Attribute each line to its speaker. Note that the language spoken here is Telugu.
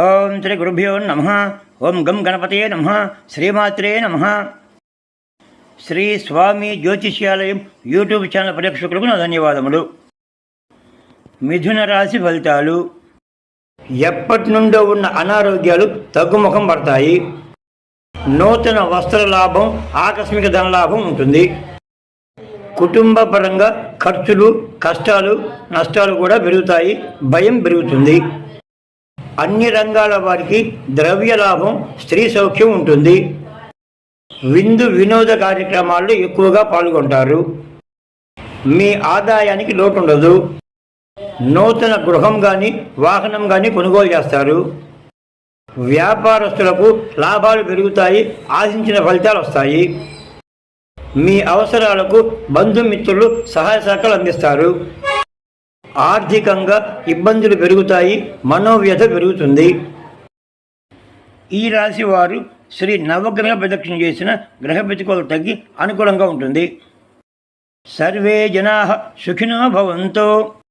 Speaker 1: ఓం శ్రీ గురుభ్యో నమ. ఓం గం గణపతే నమ. శ్రీమాత్రే నమ. శ్రీ స్వామి జ్యోతిష్యాలయం యూట్యూబ్ ఛానల్ ప్రేక్షకులకు నా ధన్యవాదములు. మిథున రాశి ఫలితాలు. ఎప్పటి నుండో ఉన్న అనారోగ్యాలు తగ్గుముఖం పడతాయి. నూతన వస్త్ర లాభం ఆకస్మిక ధన లాభం ఉంటుంది. కుటుంబ పరంగా ఖర్చులు కష్టాలు నష్టాలు కూడా పెరుగుతాయి. భయం పెరుగుతుంది. అన్ని రంగాల వారికి ద్రవ్య లాభం స్త్రీ సౌఖ్యం ఉంటుంది. విందు వినోద కార్యక్రమాల్లో ఎక్కువగా పాల్గొంటారు. మీ ఆదాయానికి లోటు ఉండదు నూతన గృహం కానీ వాహనం కానీ కొనుగోలు చేస్తారు. వ్యాపారస్తులకు లాభాలు పెరుగుతాయి ఆశించిన ఫలితాలు వస్తాయి. మీ అవసరాలకు బంధుమిత్రులు సహాయ శాఖలు అందిస్తారు. ఆర్థికంగా ఇబ్బందులు పెరుగుతాయి మనోవ్యత పెరుగుతుంది. ఈ రాశి వారు శ్రీ నవగ్రహ ప్రదక్షిణ చేసిన గ్రహ ప్రతికూలత తగ్గి అనుకూలంగా ఉంటుంది. సర్వే జనా సుఖినో భవంతో.